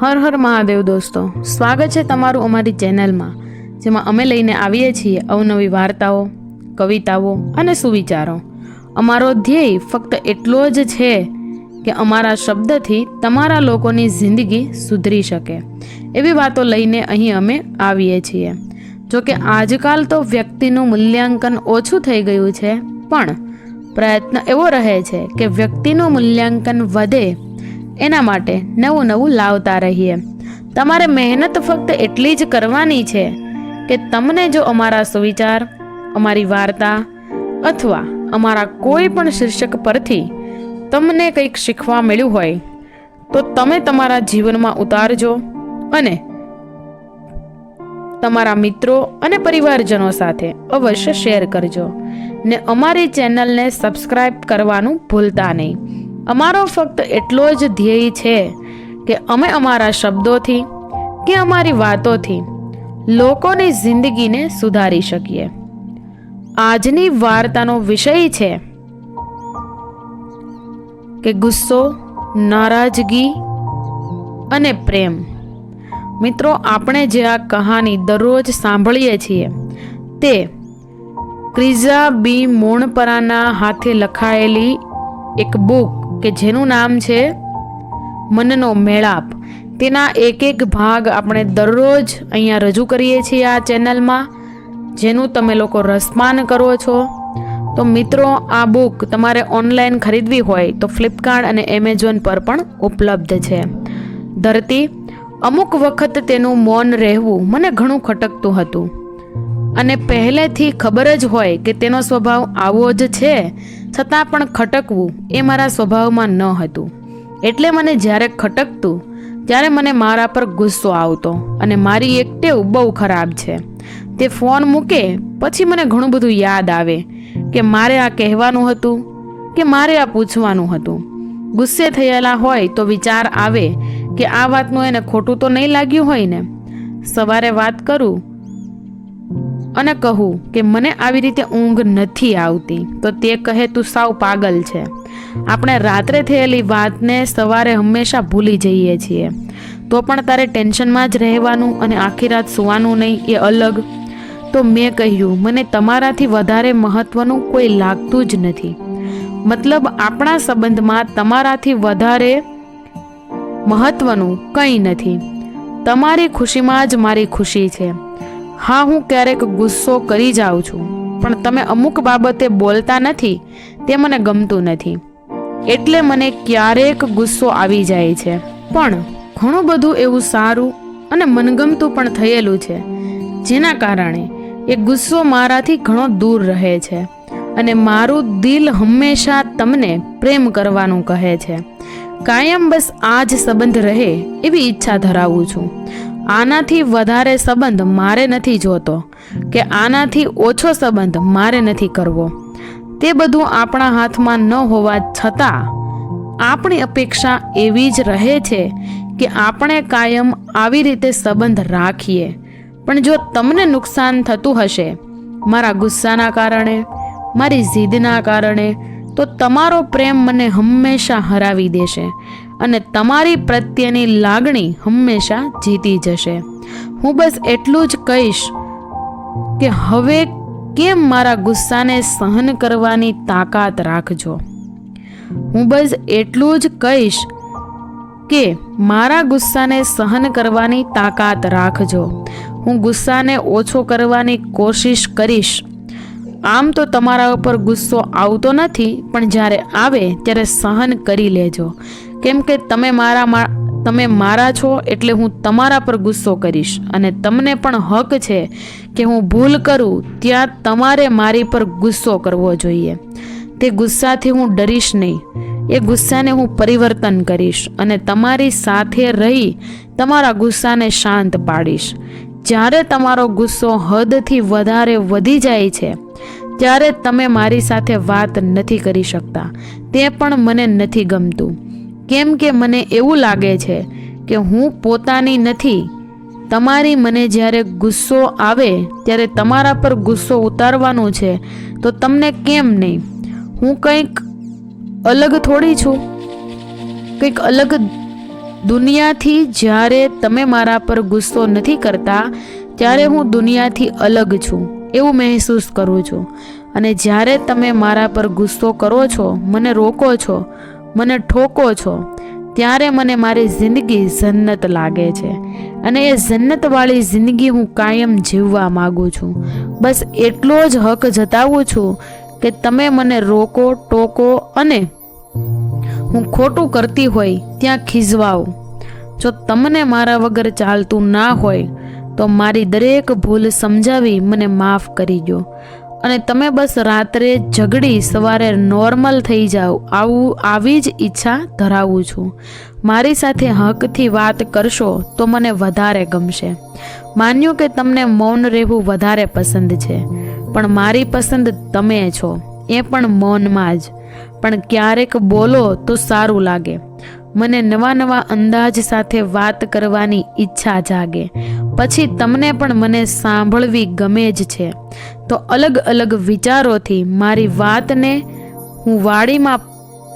હર હર મહાદેવ દોસ્તો. સ્વાગત છે તમારું અમારી ચેનલમાં, જેમાં અમે લઈને આવીએ છીએ અવનવી વાર્તાઓ, કવિતાઓ અને સુવિચારો. અમારો ધ્યેય ફક્ત એટલો જ છે કે અમારા શબ્દથી તમારા લોકોની જિંદગી સુધરી શકે. એવી વાતો લઈને અહીં અમે આવીએ છીએ. જો કે આજકાલ તો વ્યક્તિનું મૂલ્યાંકન ઓછું થઈ ગયું છે, પણ પ્રયત્ન એવો રહે છે કે વ્યક્તિનું મૂલ્યાંકન વધે એના માટે નવું નવું લાવતા રહીએ. તમારે મહેનત ફક્ત એટલી જ કરવાની છે કે તમને જો અમારા સુવિચાર, અમારી વાર્તા અથવા અમારા કોઈ પણ શીર્ષક પરથી તમને કંઈક શીખવા મળ્યું હોય, તો તમે તમારા જીવનમાં ઉતારજો અને તમારા મિત્રો અને પરિવારજનો સાથે અવશ્ય શેર કરજો ને અમારી ચેનલને સબસ્ક્રાઈબ કરવાનું ભૂલતા નહીં. અમારો ફક્ત એટલો જ ધ્યેય છે કે અમે અમારા શબ્દોથી કે અમારી વાતોથી લોકોની જિંદગીને સુધારી શકીએ. આજની વાર્તાનો વિષય છે કે ગુસ્સો, નારાજગી અને પ્રેમ. મિત્રો, આપણે જે આ કહાની દરરોજ સાંભળીએ છીએ તે ક્રિઝા બી મોણપરાના હાથે લખાયેલી એક બુક કે જેનું નામ છે મનનો મેળાપ. તેના એક એક ભાગ આપણે દરરોજ અહીંયા રજૂ કરીએ છીએ આ ચેનલમાં, જેનું તમે લોકો રસપાન કરો છો. તો મિત્રો, આ બુક તમારે ઓનલાઈન ખરીદવી હોય તો ફ્લિપકાર્ટ અને એમેઝોન પર પણ ઉપલબ્ધ છે. ધરતી, અમુક વખત તેનું મૌન રહેવું મને ઘણું ખટકતું હતું. અને પહેલેથી ખબર જ હોય કે તેનો સ્વભાવ આવો જ છે. છતાં પણ ખટકવું એ મારા સ્વભાવમાં ન હતું. એટલે મને જ્યારે ખટકતું, ત્યારે મને મારા પર ગુસ્સો આવતો અને મારી એક ટેવ બહુ ખરાબ છે. તે ફોન મૂકે, પછી મને ઘણું બધું યાદ આવે કે મારે આ કહેવાનું હતું, કે મારે આ પૂછવાનું હતું. ગુસ્સે થયેલા હોય તો વિચાર આવે કે આ વાતનું એને ખોટું તો નહીં લાગ્યું હોય ને? સવારે વાત કરું અને કહું કે મને આવી રીતે ઊંઘ નથી આવતી, તો તે કહે તું સાવ પાગલ છે. આપણે રાત્રે થયેલી વાતને સવારે હંમેશા ભૂલી જઈએ છીએ. તો પણ તારે ટેન્શનમાં જ રહેવાનું અને આખી રાત સૂવાનું નહીં એ અલગ. તો મેં કહ્યું, મને તમારાથી વધારે મહત્વનું કોઈ લાગતું જ નથી. મતલબ આપણા સંબંધમાં તમારાથી વધારે મહત્વનું કંઈ નથી. તમારી ખુશીમાં જ મારી ખુશી છે. હા, હું ક્યારેક ગુસ્સો કરી જાઉં છું, પણ તમે અમુક બાબતે બોલતા નથી, તે મને ગમતું નથી. એટલે મને ક્યારેક ગુસ્સો આવી જાય છે. પણ ઘણું બધું એવું સારું અને મનગમતું પણ થયેલું છે, જેના કારણે એ ગુસ્સો મારાથી ઘણો દૂર રહે છે અને મારું દિલ હંમેશા તમને પ્રેમ કરવાનું કહે છે. કાયમ બસ આ જ સંબંધ રહે એવી ઈચ્છા ધરાવું છું. આનાથી વધારે સંબંધ મારે નથી જોતો કે આનાથી ઓછો સંબંધ મારે નથી કરવો. તે બધું આપણા હાથમાં ન હોવા છતાં આપણી અપેક્ષા એવી જ રહે છે કે આપણે કાયમ આવી રીતે સંબંધ રાખીએ. પણ જો તમને નુકસાન થતું હશે, મારા ગુસ્સાના કારણે, મારી જીદના કારણે, તો તમારો પ્રેમ મને હંમેશા હરાવી દેશે. અને તમારી પ્રત્યેની લાગણી હંમેશા જીતી જશે. હું બસ એટલું જ કહીશ કે હવે કેમ મારા ગુસ્સાને સહન કરવાની તાકાત રાખજો. હું બસ એટલું જ કહીશ કે મારા ગુસ્સાને સહન કરવાની તાકાત રાખજો. હું ગુસ્સાને ઓછો કરવાની કોશિશ કરીશ. આમ તો તમારા ઉપર ગુસ્સો આવતો નથી, પણ જ્યારે આવે ત્યારે સહન કરી લેજો. કેમ કે તમે મારા તમે મારા છો એટલે હું તમારા પર ગુસ્સો કરીશ અને તમને પણ હક છે કે હું ભૂલ કરું ત્યાં તમારે મારી પર ગુસ્સો કરવો જોઈએ. તે ગુસ્સાથી હું ડરીશ નહીં. એ ગુસ્સાને હું પરિવર્તન કરીશ અને તમારી સાથે રહી તમારા ગુસ્સાને શાંત પાડીશ. જ્યારે તમારો ગુસ્સો હદથી વધારે વધી જાય છે, ત્યારે તમે મારી સાથે વાત નથી કરી શકતા. તે પણ મને નથી ગમતું. કેમ કે મને એવું લાગે છે કે હું પોતાની નથી. તમારી મને જ્યારે ગુસ્સો આવે, ત્યારે તમારા પર ગુસ્સો ઉતારવાનો છે, તો તમને કેમ નહીં? હું કંઈક અલગ થોડી છું? કંઈક અલગ દુનિયાથી જ્યારે તમે મારા પર ગુસ્સો નથી કરતા, ત્યારે હું દુનિયાથી અલગ છું, એવું મહેસૂસ કરું છું. અને જ્યારે તમે મારા પર ગુસ્સો કરો છો, મને રોકો છો મને ઠોકો છો, ત્યારે મને મારી જિંદગી જન્નત લાગે છે. અને એ જન્નતવાળી જિંદગી હું કાયમ જીવવા માગું છું. બસ એટલો જ હક જતાવું છું કે તમે મને રોકો, ટોકો અને હું ખોટું કરતી હોય ત્યાં ખીજવાઓ જો તમને મારા વગર ચાલતું ના હોય, તો મારી દરેક ભૂલ સમજાવી મને માફ કરી દો અને તમે બસ રાત્રે ઝઘડી સવારે નોર્મલ થઈ જાઓ. આવું, આવી જ ઈચ્છા ધરાવું છું. મારી સાથે હકથી વાત કરશો તો મને વધારે ગમશે. માન્યું કે તમને મૌન રહેવું વધારે પસંદ છે, પણ મારી પસંદ તમે છો, એ પણ મૌનમાં જ. પણ ક્યારેક બોલો તો સારું લાગે. મને નવા નવા અંદાજ સાથે વાત કરવાની ઈચ્છા જાગે. પછી તમને પણ મને સાંભળવી ગમે જ છે. તો અલગ અલગ વિચારોથી મારી વાતને હું વાણીમાં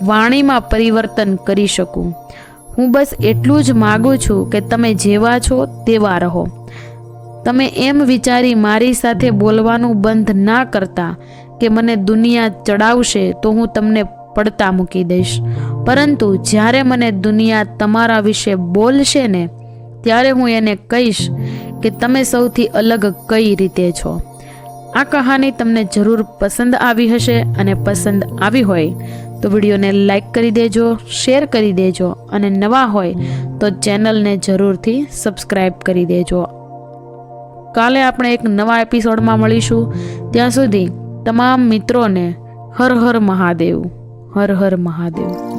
વાણીમાં પરિવર્તન કરી શકું. હું બસ એટલું જ માગું છું કે તમે જેવા છો તેવા રહો. તમે એમ વિચારી મારી સાથે બોલવાનું બંધ ના કરતા કે મને દુનિયા ચડાવશે તો હું તમને પડતા મૂકી દઈશ. પરંતુ જ્યારે મને દુનિયા તમારા વિશે બોલશે ને ત્યારે હું એને કહીશ કે તમે સૌથી અલગ કઈ રીતે છો? આ કહાની તમને જરૂર પસંદ આવી હશે અને પસંદ આવી હોય તો વિડીયોને લાઈક કરી દેજો, શેર કરી દેજો અને નવા હોય તો ચેનલને જરૂરથી સબસ્ક્રાઈબ કરી દેજો. કાલે આપણે એક નવા એપિસોડમાં મળીશું. ત્યાં સુધી તમામ મિત્રોને હર હર મહાદેવ, હર હર મહાદેવ.